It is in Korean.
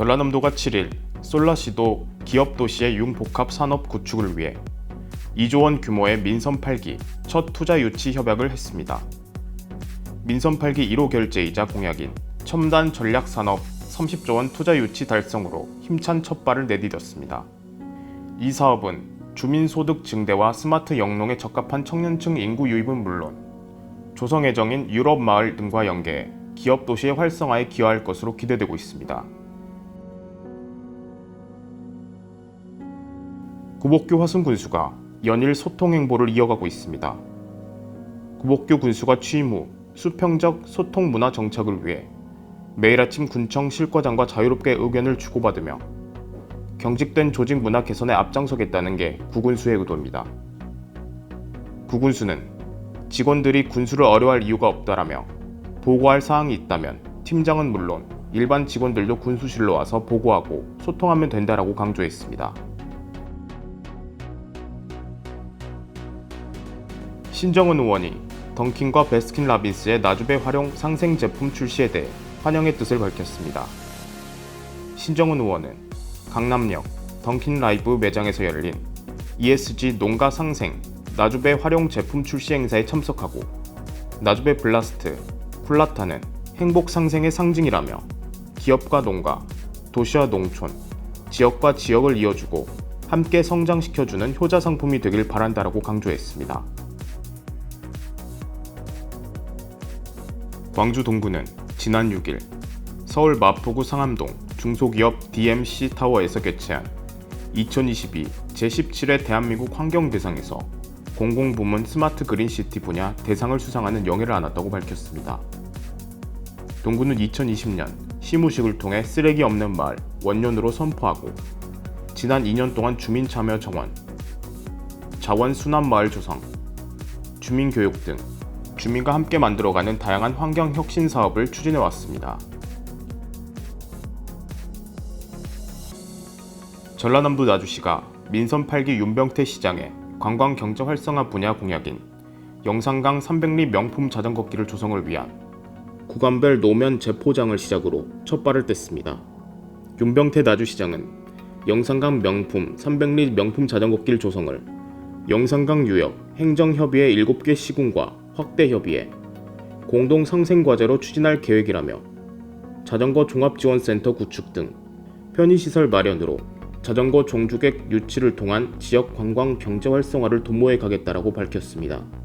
전라남도가 7일 솔라시도 기업 도시의 융복합 산업 구축을 위해 2조 원 규모의 민선 8기 첫 투자 유치 협약을 했습니다. 민선 8기 1호 결제이자 공약인 첨단 전략 산업 30조 원 투자 유치 달성으로 힘찬 첫발을 내디뎠습니다. 이 사업은 주민 소득 증대와 스마트 영농에 적합한 청년층 인구 유입은 물론 조성애정인 유럽 마을 등과 연계해 기업 도시의 활성화에 기여할 것으로 기대되고 있습니다. 구복규 화순 군수가 연일 소통 행보를 이어가고 있습니다. 구복규 군수가 취임 후 수평적 소통 문화 정착을 위해 매일 아침 군청 실과장과 자유롭게 의견을 주고받으며 경직된 조직 문화 개선에 앞장서겠다는 게 구군수의 의도입니다. 구군수는 직원들이 군수를 어려워할 이유가 없다라며 보고할 사항이 있다면 팀장은 물론 일반 직원들도 군수실로 와서 보고하고 소통하면 된다라고 강조했습니다. 신정은 의원이 던킨과 베스킨 라빈스의 나주배 활용 상생 제품 출시에 대해 환영의 뜻을 밝혔습니다. 신정은 의원은 강남역 던킨 라이브 매장에서 열린 ESG 농가 상생 나주배 활용 제품 출시 행사에 참석하고 나주배 블라스트 콜라타는 행복 상생의 상징이라며 기업과 농가, 도시와 농촌, 지역과 지역을 이어주고 함께 성장시켜주는 효자 상품이 되길 바란다라고 강조했습니다. 광주 동구는 지난 6일 서울 마포구 상암동 중소기업 DMC 타워에서 개최한 2022 제17회 대한민국 환경대상에서 공공부문 스마트 그린시티 분야 대상을 수상하는 영예를 안았다고 밝혔습니다. 동구는 2020년 시무식을 통해 쓰레기 없는 마을 원년으로 선포하고 지난 2년 동안 주민 참여 정원, 자원 순환 마을 조성, 주민 교육 등 주민과 함께 만들어가는 다양한 환경 혁신 사업을 추진해 왔습니다. 전라남도 나주시가 민선 8기 윤병태 시장의 관광 경제 활성화 분야 공약인 영산강 300리 명품 자전거 길을 조성을 위한 구간별 노면 재포장을 시작으로 첫 발을 뗐습니다. 윤병태 나주시장은 영산강 명품 300리 명품 자전거길 조성을 영산강 유역 행정협의회 7개 시군과 확대 협의해 공동 상생 과제로 추진할 계획이라며 자전거 종합지원센터 구축 등 편의시설 마련으로 자전거 종주객 유치를 통한 지역 관광 경제 활성화를 도모해 가겠다라고 밝혔습니다.